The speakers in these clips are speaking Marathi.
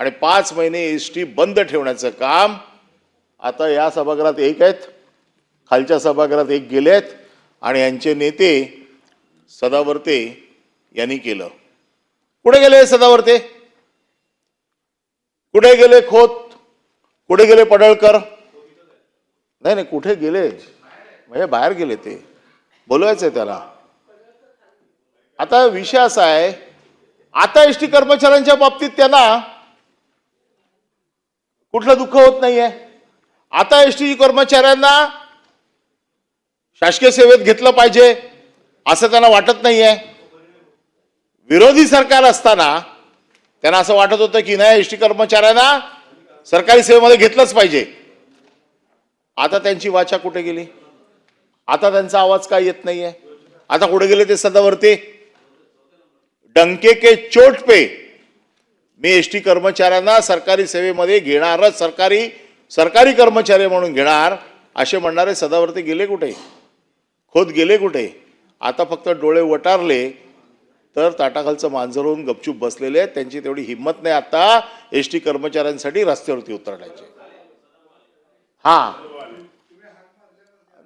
आणि पाच महिने एस टी बंद ठेवण्याचं काम आता या सभागृहात एक आहेत खालच्या सभागृहात एक गेले आहेत आणि यांचे नेते सदावर्ते यांनी केलं. कुठे गेले सदावर्ते? कुठे गेले खोत? कुठे गेले पडळकर? नाही नाही कुठे गेले? म्हणजे बाहेर गेले ते. बोलवायचंय त्याला. आता विषय असा आहे आता एस टी कर्मचाऱ्यांच्या बाबतीत त्यांना कुठलं दुःख होत नाहीये. आता एस टी कर्मचाऱ्यांना शासकीय सेवेत घेतलं पाहिजे असं त्यांना वाटत नाहीये. विरोधी सरकार असताना त्यांना असं वाटत होतं की नाही एस टी कर्मचाऱ्यांना सरकारी सेवेमध्ये घेतलंच पाहिजे. आता त्यांची वाचा कुठे गेली? आता त्यांचा आवाज काय येत नाहीये? आता कुठे गेले ते सदावरती? डंके के चोट पे मी एस टी कर्मचाऱ्यांना सरकारी सेवेमध्ये घेणारच सरकारी सरकारी कर्मचारी म्हणून घेणार असे म्हणणारे सदावरती गेले कुठे? खोद गेले कुठे? आता फक्त डोळे वटारले तर ताटाखालचं मांजर होऊन गपचूप बसलेले आहेत. त्यांची तेवढी हिंमत नाही आता एस टी कर्मचाऱ्यांसाठी रस्त्यावरती उतरण्याची. हां.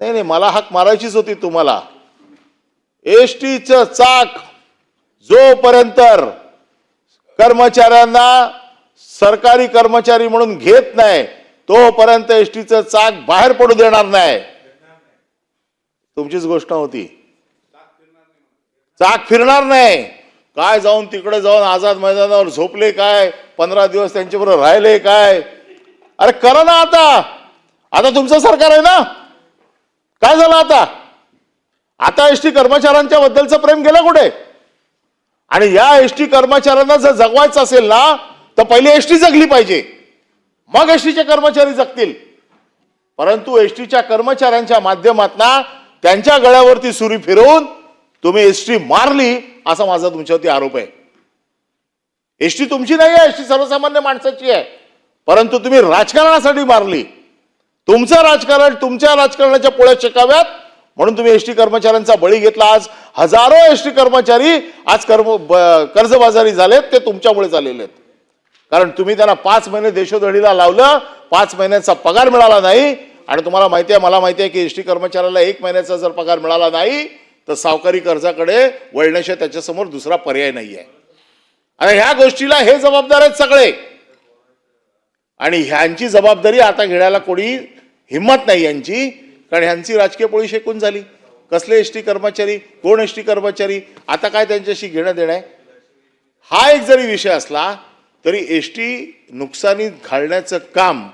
नाही नाही मला हाक मारायचीच होती तुम्हाला. एस टीचं चाक जोपर्यंत कर्मचाऱ्यांना सरकारी कर्मचारी म्हणून घेत नाही तोपर्यंत एस टीचं चाक बाहेर पडू देणार नाही. तुमचीच गोष्ट होती. चाक फिरणार नाही. काय जाऊन तिकडे जाऊन आझाद मैदानावर झोपले काय? पंधरा दिवस त्यांच्याबरोबर राहिले काय? अरे करा ना आता. आता तुमचं सरकार आहे ना? काय झालं आता? आता एस टी कर्मचाऱ्यांच्या बद्दलचं प्रेम गेलं कुठे? आणि या एस टी कर्मचाऱ्यांना जर जगवायचं असेल ना तर पहिले एस टी जगली पाहिजे. मग एस टीचे कर्मचारी जगतील. परंतु एस टीच्या कर्मचाऱ्यांच्या माध्यमातना त्यांच्या गळ्यावरती सुरी फिरवून तुम्ही एस टी मारली असा माझा तुमच्यावरती आरोप आहे. एस टी तुमची नाही आहे एस टी सर्वसामान्य माणसाची आहे. परंतु तुम्ही राजकारणासाठी मारली. तुमचं राजकारण तुमच्या राजकारणाच्या पोळ्या शिकाव्यात म्हणून तुम्ही एस टी कर्मचाऱ्यांचा बळी घेतला आज. हजारो एस टी कर्मचारी आज कर्म कर्जबाजारी झालेत ते तुमच्यामुळे झालेले आहेत. कारण तुम्ही त्यांना पाच महिने देशोधडीला लावलं पाच महिन्याचा पगार मिळाला नाही. आणि तुम्हाला माहिती आहे मला माहिती आहे की एस टी कर्मचाऱ्याला एक महिन्याचा जर पगार मिळाला नाही तर सावकारी कर्जाकडे वळण्याशिवाय त्याच्यासमोर दुसरा पर्याय नाही आहे आणि ह्या गोष्टीला हे जबाबदार आहेत सगळे. आणि ह्यांची जबाबदारी आता घेण्याला कोणी हिंमत नाही यांची. कारण ह्यांची राजकीय पोळी शेकून झाली. कसले एस टी कर्मचारी कोण एस टी कर्मचारी आता काय त्यांच्याशी घेणं देणं आहे? हा एक जरी विषय असला तरी एस टी नुकसानीत घालण्याचं काम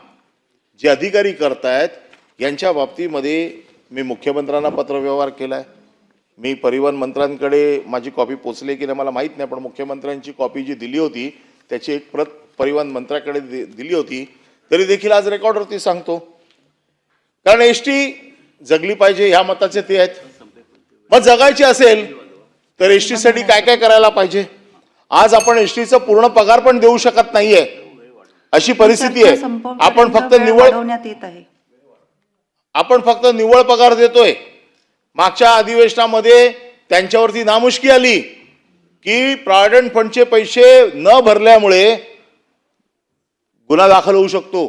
जे अधिकारी करतायत यांच्या बाबतीमध्ये मी मुख्यमंत्र्यांना पत्रव्यवहार केला आहे मी परिवहन मंत्र्यांकडे माझी कॉपी पोचली की नाही मला माहीत नाही पण मुख्यमंत्र्यांची कॉपी जी दिली होती त्याची एक प्रत परिवहन मंत्र्याकडे दि- दिली होती तरी देखील आज रेकॉर्डवरती सांगतो. कारण एस टी जगली पाहिजे ह्या मताचे ते आहेत. मग जगायची असेल तर एस टीसाठी काय काय करायला पाहिजे? आज आपण एस टीचा पूर्ण पगार पण देऊ शकत नाहीये. अशी परिस्थिती आहे. आपण फक्त वेळ निवळ वाढवण्यात येत आहे. आपण फक्त निव्वळ पगार देतोय. मागच्या अधिवेशनामध्ये त्यांच्यावरती नामुष्की आली की प्रॉव्हिडंट फंडचे पैसे न भरल्यामुळे गुन्हा दाखल होऊ शकतो.